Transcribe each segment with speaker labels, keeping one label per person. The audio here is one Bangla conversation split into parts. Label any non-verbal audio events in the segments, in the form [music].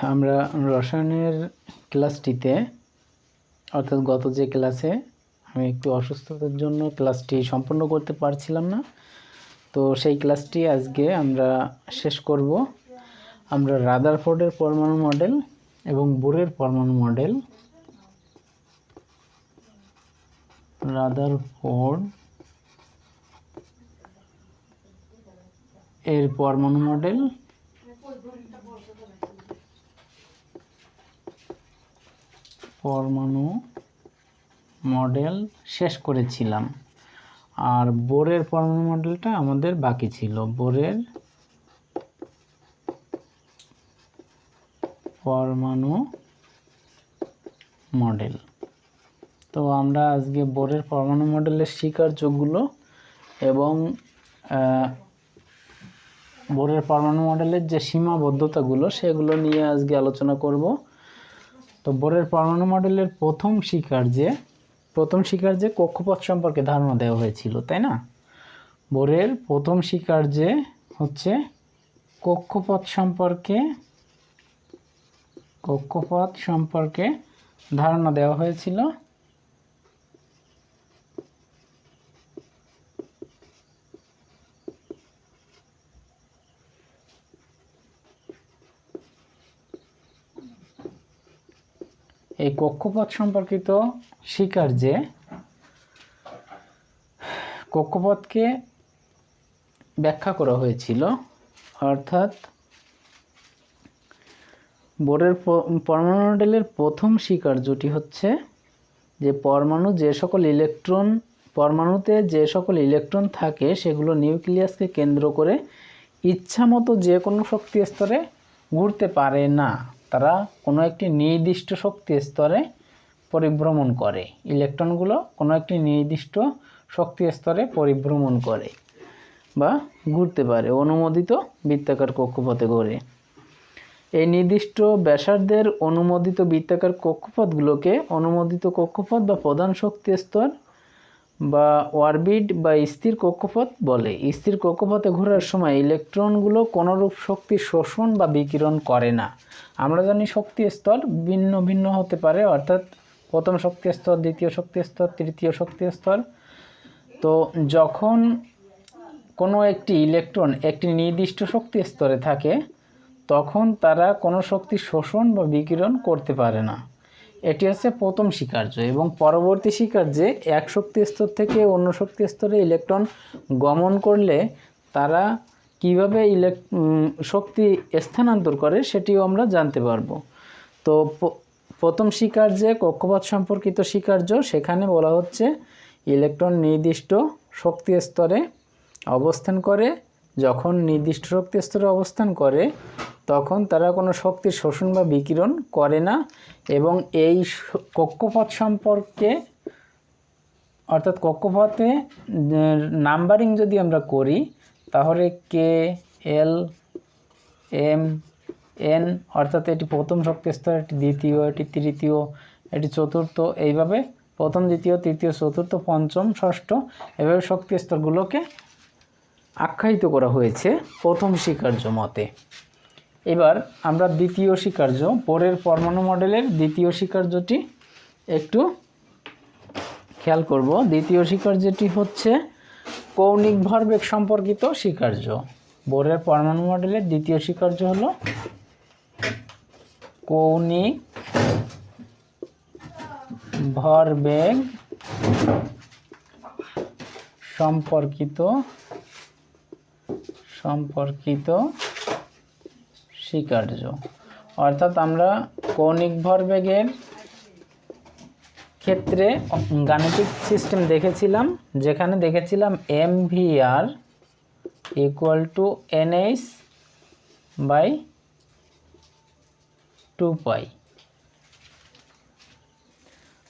Speaker 1: আমরা রসায়নের ক্লাসটিতে অর্থাৎ গত যে ক্লাসে আমি একটু অসুস্থতার জন্য ক্লাসটি সম্পূর্ণ করতে পারছিলাম না। তো সেই ক্লাসটি আজকে আমরা শেষ করব। আমরা রাদারফোর্ডের পরমাণু মডেল এবং বোরের পরমাণু মডেল। রাদারফোর্ড এর পরমাণু মডেল। পরমাণু মডেল শেষ করেছিলাম। আর বোরের পরমাণু মডেলটা আমাদের বাকি ছিল। বোরের পরমাণু মডেল। তো আমরা আজকে বোরের পরমাণু মডেলের স্বীকার্যগুলো এবং বোরের পরমাণু মডেলের যে সীমাবদ্ধতাগুলো, সেগুলো নিয়ে আজকে আলোচনা করব। তো বোরের পরমাণু মডেলের প্রথম স্বীকার্যে প্রথম স্বীকার্যে কক্ষপথ সম্পর্কে ধারণা দেওয়া হয়েছিল, তাই না? বোরের প্রথম স্বীকার্যে হচ্ছে কক্ষপথ সম্পর্কে কক্ষপথ সম্পর্কে ধারণা দেওয়া হয়েছিল। এই কক্ষপথ সম্পর্কিত শিকার স্বীকার্যে কক্ষপথকে ব্যাখ্যা করা হয়েছিল, অর্থাৎ বোরের পরমাণু মডেলের প্রথম স্বীকার্যটি হচ্ছে যে পরমাণু যে সকল ইলেকট্রন, পরমাণুতে যে সকল ইলেকট্রন থাকে সেগুলো নিউক্লিয়াসকে কেন্দ্র করে ইচ্ছামতো যে কোনো শক্তি স্তরে ঘুরতে পারে না। তারা কোনো একটি নির্দিষ্ট শক্তি স্তরে পরিভ্রমণ করে। ইলেকট্রনগুলো কোনো একটি নির্দিষ্ট শক্তি স্তরে পরিভ্রমণ করে বা ঘুরতে পারে, অনুমোদিত বৃত্তাকার কক্ষপথে ঘোরে এই নির্দিষ্ট ব্যাসার্ধের অনুমোদিত বৃত্তাকার কক্ষপথগুলোকে অনুমোদিত কক্ষপথ বা প্রধান শক্তি স্তর বা অরবিট বা স্থির কক্ষপথ বলে। স্থির কক্ষপথে ঘোরার সময় ইলেকট্রনগুলো কোনোরূপ শক্তি শোষণ বা বিকিরণ করে না। আমরা জানি শক্তি স্তর ভিন্ন ভিন্ন হতে পারে, অর্থাৎ প্রথম শক্তি স্তর, দ্বিতীয় শক্তি স্তর, তৃতীয় শক্তি স্তর। তো যখন কোনো একটি ইলেকট্রন একটি নির্দিষ্ট শক্তি স্তরে থাকে, তখন তারা কোনো শক্তি শোষণ বা বিকিরণ করতে পারে না। এটি হচ্ছে প্রথম স্বীকার্য এবং পরবর্তী স্বীকার্যে এক শক্তি স্তর থেকে অন্য শক্তি স্তরে ইলেকট্রন গমন করলে তারা কীভাবে ইলেক শক্তি স্থানান্তর করে সেটিও আমরা জানতে পারব। তো প্রথম স্বীকার্যে কক্ষপথ সম্পর্কিত স্বীকার্য, সেখানে বলা হচ্ছে ইলেকট্রন নির্দিষ্ট শক্তি স্তরে অবস্থান করে যখন নির্দিষ্ট শক্তি স্তরে অবস্থান করে, তখন তারা কোনো শক্তির শোষণ বা বিকিরণ করে না এবং এই কক্ষপথ সম্পর্কে, অর্থাৎ কক্ষপথে নাম্বারিং যদি আমরা করি, তাহলে কে এল এম এন অর্থাৎ এটি প্রথম শক্তি স্তর, এটি দ্বিতীয়, এটি তৃতীয়, এটি চতুর্থ, এইভাবে প্রথম, দ্বিতীয়, তৃতীয়, চতুর্থ, পঞ্চম, ষষ্ঠ, এভাবে শক্তি স্তরগুলোকে আখ্যায়িত করা হয়েছে প্রথম স্বীকার্য মতে। এবার আমরা দ্বিতীয় স্বীকার্য, পরের পরমাণু মডেলের দ্বিতীয় স্বীকার্যটি একটু খেয়াল করব। দ্বিতীয় স্বীকার্যটি হচ্ছে কৌণিক ভরবেগ সম্পর্কিত স্বীকার্য। বোরের পরমাণু মডেলের দ্বিতীয় স্বীকার্য হলো কৌণিক ভরবেগ সম্পর্কিত সম্পর্কিত স্বীকার্য। অর্থাৎ আমরা কৌণিক ভরবেগের ক্ষেত্রে গাণিতিক সিস্টেম দেখেছিলাম, যেখানে দেখেছিলাম M V R equal to NH by two pi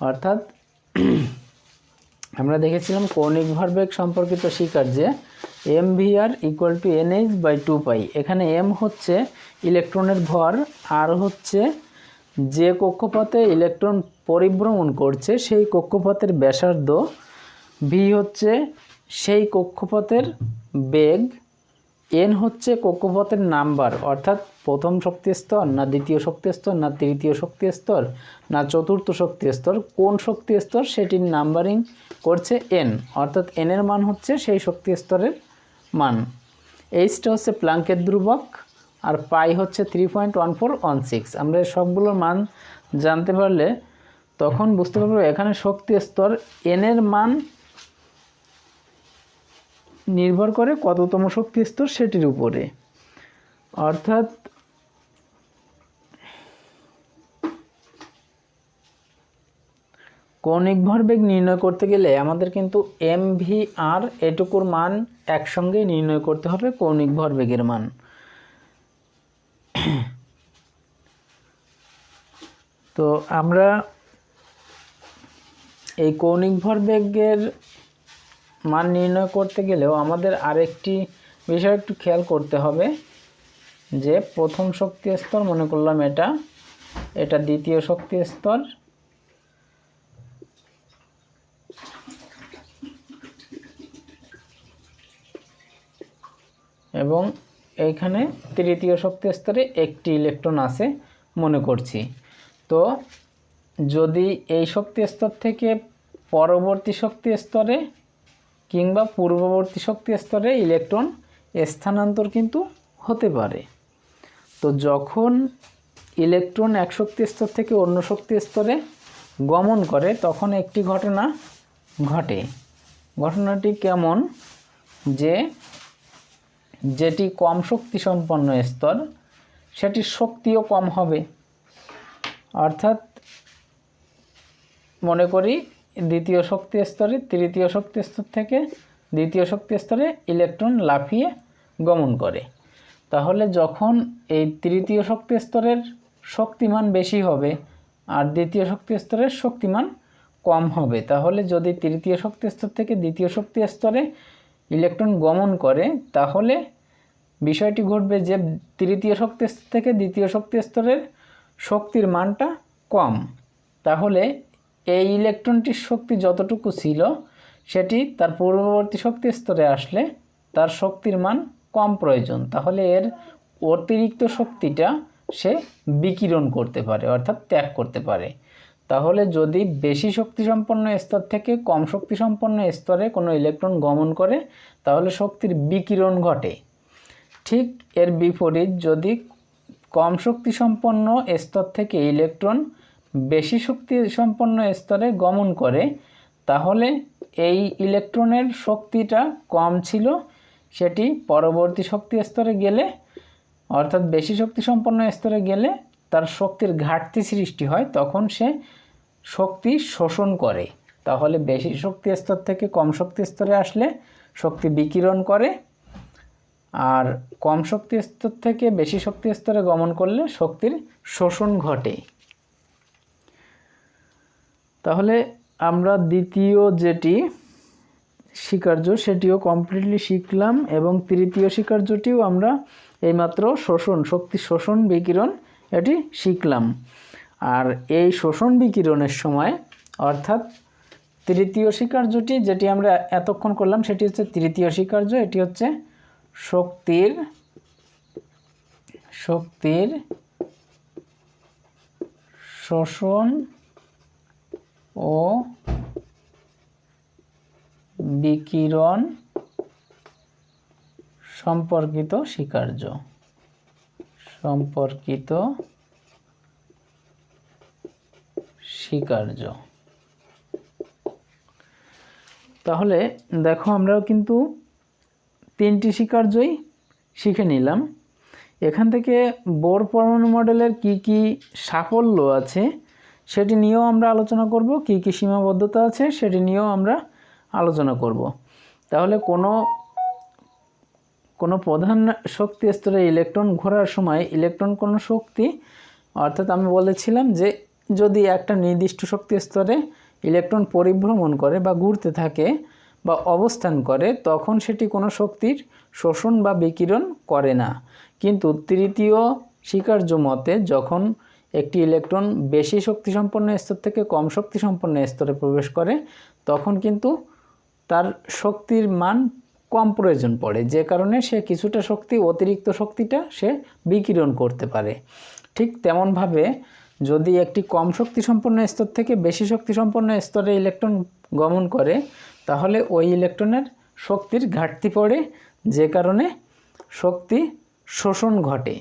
Speaker 1: অর্থাৎ আমরা দেখেছিলাম কৌণিক ভরবেগ সম্পর্কিত স্বীকার্যে M V R equal to NH by two pi এখানে এম হচ্ছে ইলেকট্রনের ভর আর হচ্ছে যে কক্ষপথে ইলেকট্রন পরিভ্রমণ করছে সেই কক্ষপথের ব্যাসার্ধ ভি হচ্ছে সেই কক্ষপথের বেগ এন হচ্ছে কক্ষপথের নাম্বার, অর্থাৎ প্রথম শক্তি স্তর না দ্বিতীয় শক্তি স্তর না তৃতীয় শক্তি স্তর না চতুর্থ শক্তি স্তর, কোন শক্তি স্তর সেটির নাম্বারিং করছে এন অর্থাৎ এন এর মান হচ্ছে সেই শক্তি স্তরের মান। এইচটা হচ্ছে প্লাঙ্কের ধ্রুবক আর পাই হচ্ছে three point one four one six আমরা সবগুলোর মান জানতে পারলে তখন বুঝতে পারব এখানে শক্তি স্তর এনের মান নির্ভর করে কততম শক্তি স্তর সেটির উপরে। অর্থাৎ কৌণিক ভরবেগ নির্ণয় করতে গেলে আমাদের কিন্তু এম ভি আর এটুকুর মান একসঙ্গে নির্ণয় করতে হবে কৌণিক ভরবেগের মান। [clears throat] তো আমরা এই কৌণিক ভরবেগের মান নির্ণয় করতে গেলেও আমাদের আরেকটি বিষয় একটু খেয়াল করতে হবে যে প্রথম শক্তি স্তর মনে করলাম এটা এটা দ্বিতীয় শক্তি স্তর এবং এইখানে তৃতীয় শক্তি স্তরে একটি ইলেকট্রন আছে মনে করছি। তো যদি এই শক্তি স্তর থেকে পরবর্তী শক্তি স্তরে কিংবা পূর্ববর্তী শক্তি স্তরে ইলেকট্রন স্থানান্তর কিন্তু হতে পারে। তো যখন ইলেকট্রন এক শক্তি স্তর থেকে অন্য শক্তি স্তরে গমন করে, তখন একটি ঘটনা ঘটে। ঘটনাটি কেমন? যে যেটি কম শক্তি সম্পন্ন স্তর সেটির শক্তিও কম হবে। অর্থাৎ মনে করি দ্বিতীয় শক্তি স্তরে তৃতীয় শক্তি স্তর থেকে দ্বিতীয় শক্তি স্তরে ইলেকট্রন লাফিয়ে গমন করে। তাহলে যখন এই তৃতীয় শক্তি স্তরের শক্তিমান বেশি হবে আর দ্বিতীয় শক্তি স্তরের শক্তিমান কম হবে, তাহলে যদি তৃতীয় শক্তি স্তর থেকে দ্বিতীয় শক্তি স্তরে ইলেকট্রন গমন করে, তাহলে বিষয়টি ঘটবে যে তৃতীয় শক্তি স্তর থেকে দ্বিতীয় শক্তি স্তরের শক্তির মানটা কম। তাহলে এই ইলেকট্রনটির শক্তি যতটুকু ছিল, সেটি তার পূর্ববর্তী শক্তি স্তরে আসলে তার শক্তির মান কম প্রয়োজন। তাহলে এর অতিরিক্ত শক্তিটা সে বিকিরণ করতে পারে, অর্থাৎ ত্যাগ করতে পারে। তাহলে যদি বেশি শক্তি সম্পন্ন স্তর থেকে কম শক্তি সম্পন্ন স্তরে কোনো ইলেকট্রন গমন করে, তাহলে শক্তির বিকিরণ ঘটে। ঠিক এর বিপরীত যদি কম শক্তি সম্পন্ন স্তর থেকে ইলেকট্রন বেশি শক্তি সম্পন্ন স্তরে গমন করে, তাহলে এই ইলেকট্রনের শক্তিটা কম ছিল, সেটি পরবর্তী শক্তি স্তরে গেলে, অর্থাৎ বেশি শক্তি সম্পন্ন স্তরে গেলে তার শক্তির ঘাটতি সৃষ্টি হয়, তখন সে শক্তি শোষণ করে। তাহলে বেশি শক্তি স্তর থেকে কম শক্তি স্তরে আসলে শক্তি বিকিরণ করে আর কম শক্তি স্তর থেকে বেশি শক্তি স্তরে গমন করলে শক্তির শোষণ ঘটে। তাহলে আমরা দ্বিতীয় যেটি স্বীকার্য সেটিও কমপ্লিটলি শিখলাম এবং তৃতীয় স্বীকার্যটিও আমরা এইমাত্র শোষণ, শক্তি শোষণ বিকিরণ এটি শিখলাম। আর এই শোষণ বিকিরণের সময়, অর্থাৎ তৃতীয় স্বীকার্যটি যেটি আমরা এতক্ষণ করলাম, সেটি হচ্ছে তৃতীয় স্বীকার্য এটি হচ্ছে শক্তির শক্তির শোষণ ও বিকিরণ সম্পর্কিত স্বীকার্য। সম্পর্কিত স্বীকার্য। তাহলে দেখো আমরাও কিন্তু তিনটি স্বীকার্যই শিখে নিলাম। এখান থেকে বোর পরমাণু মডেলের কি কি সাফল্য আছে সেটি নিয়েও আমরা আলোচনা করব, কি কি সীমাবদ্ধতা আছে সেটি নিয়েও আমরা আলোচনা করব। তাহলে কোনো কোনো প্রধান শক্তি স্তরে ইলেকট্রন ঘোরার সময় ইলেকট্রন কোনো শক্তি, অর্থাৎ আমি বলেছিলাম যে যদি একটা নির্দিষ্ট শক্তি স্তরে ইলেকট্রন পরিভ্রমণ করে বা ঘুরতে থাকে বা অবস্থান করে, তখন সেটি কোনো শক্তির শোষণ বা বিকিরণ করে না। কিন্তু তৃতীয় স্বীকার্য মতে যখন একটি ইলেকট্রন বেশি শক্তিসম্পন্ন স্তর থেকে কম শক্তিসম্পন্ন স্তরে প্রবেশ করে, তখন কিন্তু তার শক্তির মান কম প্রয়োজন পড়ে। যে কারণে সে কিছুটা শক্তি, অতিরিক্ত শক্তিটা সে বিকিরণ করতে পারে। ঠিক তেমনভাবে, যদি একটি কম শক্তি সম্পন্ন স্তর থেকে বেশি শক্তি সম্পন্ন স্তরে ইলেকট্রন গমন করে তাহলে ওই ইলেকট্রনের শক্তির ঘাটতি পড়ে, যে কারণে শক্তি শোষণ ঘটে।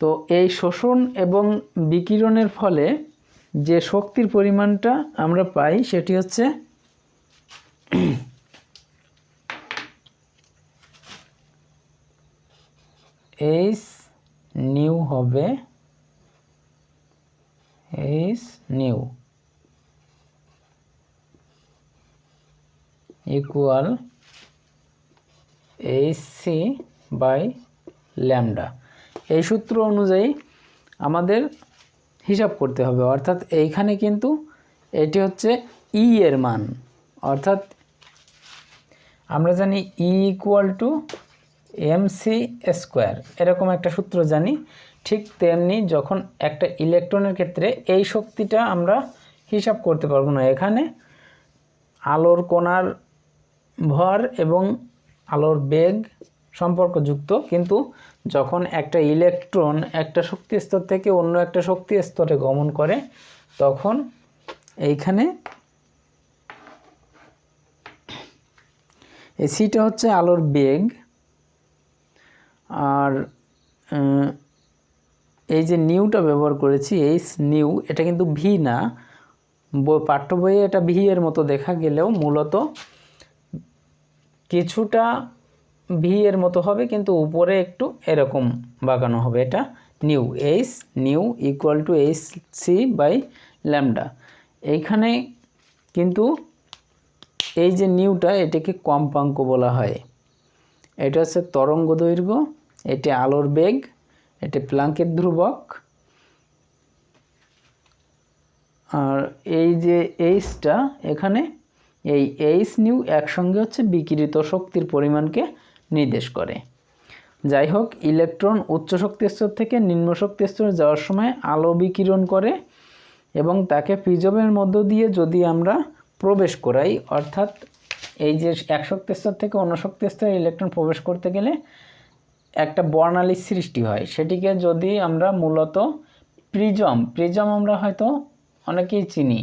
Speaker 1: তো এই শোষণ এবং বিকিরণের ফলে যে শক্তির পরিমাণটা আমরা পাই, সেটি হচ্ছে এইচ নিউ হবে H nu equal H C by lambda এই সূত্র অনুযায়ী আমাদের হিসাব করতে হবে। অর্থাৎ এইখানে কিন্তু এটি হচ্ছে ই এর মান। অর্থাৎ আমরা জানি E equal to M C square এরকম একটা সূত্র জানি। ঠিক তেমনি যখন একটা ইলেকট্রনের ক্ষেত্রে এই শক্তিটা আমরা হিসাব করতে পারব না। এখানে আলোর কোণার ভর এবং আলোর বেগ সম্পর্কযুক্ত। কিন্তু যখন একটা ইলেকট্রন একটা শক্তি স্তর থেকে অন্য একটা শক্তি স্তরে গমন করে, তখন এইখানে এই সিটা হচ্ছে আলোর বেগ। আর এই যে নিউটা ব্যবহার করেছি, এইচ নিউ, এটা কিন্তু ভি না। পাঠ্য বইয়ে এটা ভি এর মতো দেখা গেলেও মূলত কিছুটা ভি এর মতো হবে, কিন্তু উপরে একটু এরকম বাঁকানো হবে। এটা nu, H nu equal to H C by lambda. এইখানে কিন্তু এই যে নিউটা, এটাকে কম্পাঙ্ক বলা হয়। এটা হচ্ছে তরঙ্গ দৈর্ঘ্য, এটি আলোর বেগ, এটি প্লাঙ্কের ধ্রুবক। আর এই যে এইচটা, এখানে এই এইচ নিউ একসঙ্গে হচ্ছে বিকিরিত শক্তির পরিমাণকে নির্দেশ করে। যাই হোক, ইলেকট্রন উচ্চ শক্তি স্তর থেকে নিম্ন শক্তি স্তরে যাওয়ার সময় আলো বিকিরণ করে এবং তাকে প্রিজমের মধ্য দিয়ে যদি আমরা প্রবেশ করাই, অর্থাৎ এই যে এক শক্তি স্তর থেকে অন্য শক্তি স্তরে ইলেকট্রন প্রবেশ করতে গেলে একটা বর্ণালীর সৃষ্টি হয়। সেটিকে যদি আমরা মূলত প্রিজম প্রিজম আমরা হয়তো অনেকেই চিনি।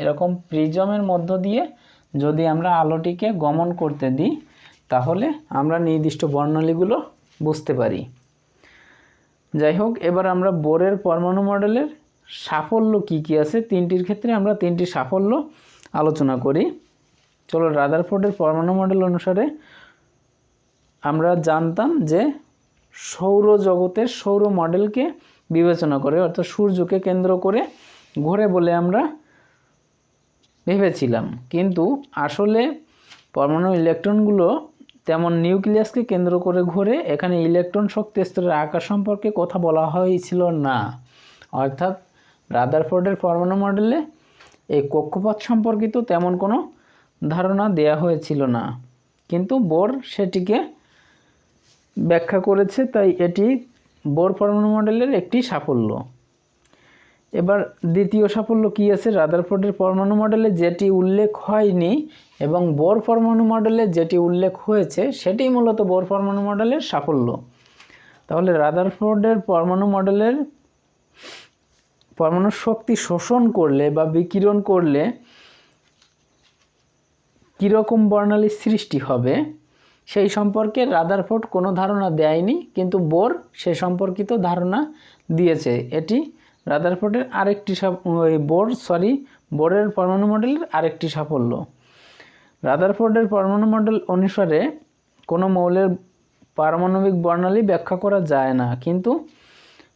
Speaker 1: এরকম প্রিজমের মধ্য দিয়ে যদি আমরা আলোটিকে গমন করতে দিই, তাহলে আমরা নির্দিষ্ট বর্ণালীগুলো বুঝতে পারি। যাই হোক, এবার আমরা বোরের পরমাণু মডেলের সাফল্য কি কি আছে, তিনটির ক্ষেত্রে আমরা তিনটি সাফল্য আলোচনা করি। চলো রাদারফোর্ডের পরমাণু মডেল অনুসারে আমরা জানতাম যে সৌরজগতের সৌর মডেলকে বিবেচনা করে, অর্থাৎ সূর্যকে কেন্দ্র করে ঘোরে বলে আমরা ভেবেছিলাম। কিন্তু আসলে পরমাণু ইলেকট্রনগুলো তেমন নিউক্লিয়াসকে কেন্দ্র করে ঘুরে, এখানে ইলেকট্রন শক্তি স্তরের আকার সম্পর্কে কথা বলা হয়েছিল না। অর্থাৎ রাদারফোর্ডের পরমাণু মডেলে এই কক্ষপথ সম্পর্কিত তেমন কোনো ধারণা দেয়া হয়েছিল না। কিন্তু বোর সেটিকে ব্যাখ্যা করেছে, তাই এটি বোর পরমাণু মডেলের একটি সাফল্য। এবার দ্বিতীয় সাফল্য কি আছে? রাদারফোর্ডের পরমাণু মডেলে যেটি উল্লেখ হয়নি এবং বোর পরমাণু মডেলে যেটি উল্লেখ হয়েছে, সেটি মূলত বোর পরমাণু মডেলের সাফল্য। তাহলে রাদারফোর্ডের পরমাণু মডেলের পরমাণু শক্তি শোষণ করলে বা বিকিরণ করলে কীরকম বর্ণালীর সৃষ্টি হবে, সেই সম্পর্কে রাদারফোর্ড কোনো ধারণা দেয়নি, কিন্তু বোর সে সম্পর্কিত ধারণা দিয়েছে। এটি রাদারফোর্ডের আরেকটি বোর, সরি, বোরের পরমাণু মডেলের আরেকটি সাফল্য। রাদারফোর্ডের পরমাণু মডেল অনুসারে কোনো মৌলের পারমাণবিক বর্ণালী ব্যাখ্যা করা যায় না। কিন্তু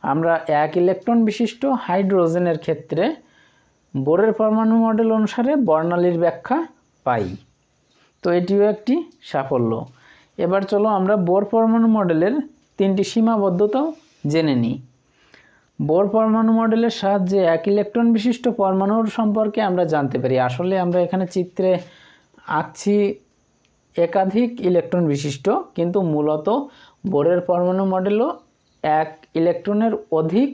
Speaker 1: আমরা এক ইলেকট্রন বিশিষ্ট হাইড্রোজেনের ক্ষেত্রে বোরের পরমাণু মডেল অনুসারে বর্ণালীর ব্যাখ্যা পাই। তো এটিও একটি সাফল্য। এবার চলো আমরা বোর পরমাণু মডেলের তিনটি সীমাবদ্ধতাও জেনে নিই। বোর পরমাণু মডেলের সাহায্যে এক ইলেকট্রন বিশিষ্ট পরমাণুর সম্পর্কে আমরা জানতে পারি। আসলে আমরা এখানে চিত্রে আঁকছি একাধিক ইলেকট্রন বিশিষ্ট, কিন্তু মূলত বোরের পরমাণু মডেলও এক ইলেকট্রনের অধিক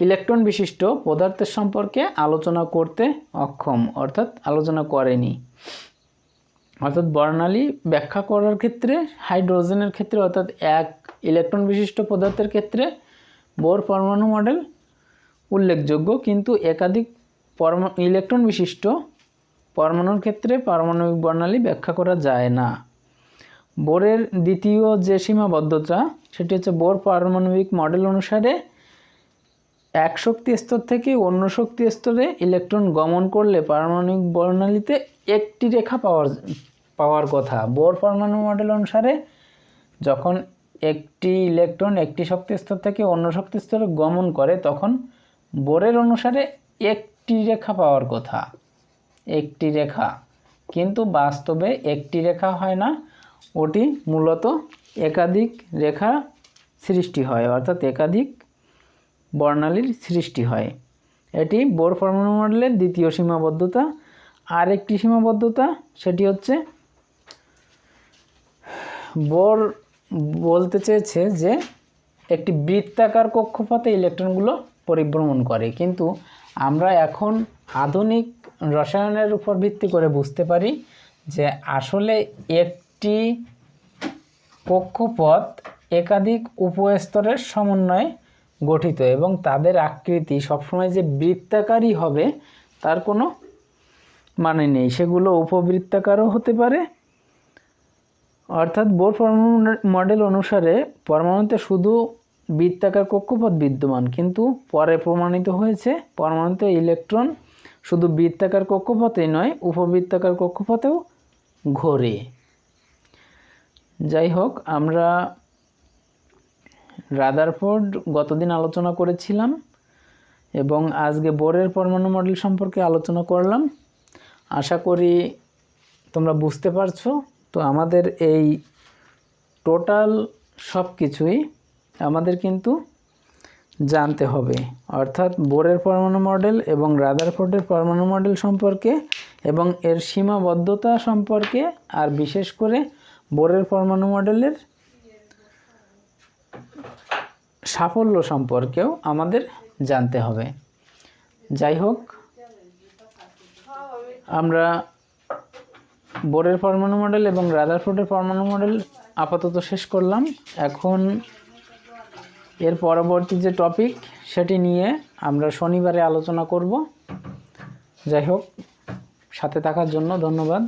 Speaker 1: ইলেকট্রন বিশিষ্ট পদার্থের সম্পর্কে আলোচনা করতে অক্ষম, অর্থাৎ আলোচনা করেনি। অর্থাৎ বর্ণালী ব্যাখ্যা করার ক্ষেত্রে, হাইড্রোজেনের ক্ষেত্রে, অর্থাৎ এক ইলেকট্রন বিশিষ্ট পদার্থের ক্ষেত্রে বোর পরমাণু মডেল উল্লেখযোগ্য, কিন্তু একাধিক ইলেকট্রন বিশিষ্ট পরমাণুর ক্ষেত্রে পারমাণবিক বর্ণালী ব্যাখ্যা করা যায় না। বোরের দ্বিতীয় যে সীমাবদ্ধতা, সেটি হচ্ছে বোর পারমাণবিক মডেল অনুসারে এক শক্তি স্তর থেকে অন্য শক্তি স্তরে ইলেকট্রন গমন করলে পারমাণবিক বর্ণালীতে একটি রেখা পাওয়ার পাওয়ার কথা। বোর পরমাণু মডেল অনুসারে যখন একটি ইলেকট্রন একটি শক্তি স্তর থেকে অন্য শক্তি স্তরে গমন করে, তখন বোরের অনুসারে একটি রেখা পাওয়ার কথা। একটি রেখা। কিন্তু বাস্তবে একটি রেখা হয় না, ওটি মূলত একাধিক রেখা সৃষ্টি হয়, অর্থাৎ একাধিক বর্ণালীর সৃষ্টি হয়। এটি বোর পরমাণু মডেলের দ্বিতীয় সীমাবদ্ধতা। আর একটি সীমাবদ্ধতা, সেটি হচ্ছে বোর বলতে চেয়েছে যে একটি বৃত্তাকার কক্ষপথে ইলেকট্রনগুলো পরিভ্রমণ করে। কিন্তু আমরা এখন আধুনিক রসায়নের উপর ভিত্তি করে বুঝতে পারি যে আসলে একটি কক্ষপথ একাধিক উপস্তরের সমন্বয়ে গঠিত এবং তাদের আকৃতি সবসময় যে বৃত্তাকারই হবে তার কোনো মানে নেই। সেগুলো উপবৃত্তাকারও হতে পারে অর্থাৎ বোর পরমাণু মডেল অনুসারে পরমাণুতে শুধু বৃত্তাকার কক্ষপথ বিদ্যমান, কিন্তু পরে প্রমাণিত হয়েছে পরমাণুতে ইলেকট্রন শুধু বৃত্তাকার কক্ষপথেই নয়, উপবৃত্তাকার কক্ষপথেও ঘোরে। যাই হোক, আমরা রাদারফোর্ড গতদিন আলোচনা করেছিলাম এবং আজকে বোরের পরমাণু মডেল সম্পর্কে আলোচনা করলাম। আশা করি তোমরা বুঝতে পারছ তো আমাদের এই টোটাল সব কিছুই আমাদের কিন্তু জানতে হবে। অর্থাৎ বোরের পরমাণু মডেল এবং রাদারফোর্ডের পরমাণু মডেল সম্পর্কে এবং এর সীমাবদ্ধতা সম্পর্কে আর বিশেষ করে বোরের পরমাণু মডেলের সাফল্য সম্পর্কেও আমাদের জানতে হবে। যাই হোক, আমরা বোরের পরমাণু মডেল এবং রাদারফোর্ডের পরমাণু মডেল আপাতত শেষ করলাম। এখন এর পরবর্তী যে টপিক সেটি নিয়ে আমরা শনিবারে আলোচনা করব। যাই হোক, সাথে থাকার জন্য ধন্যবাদ।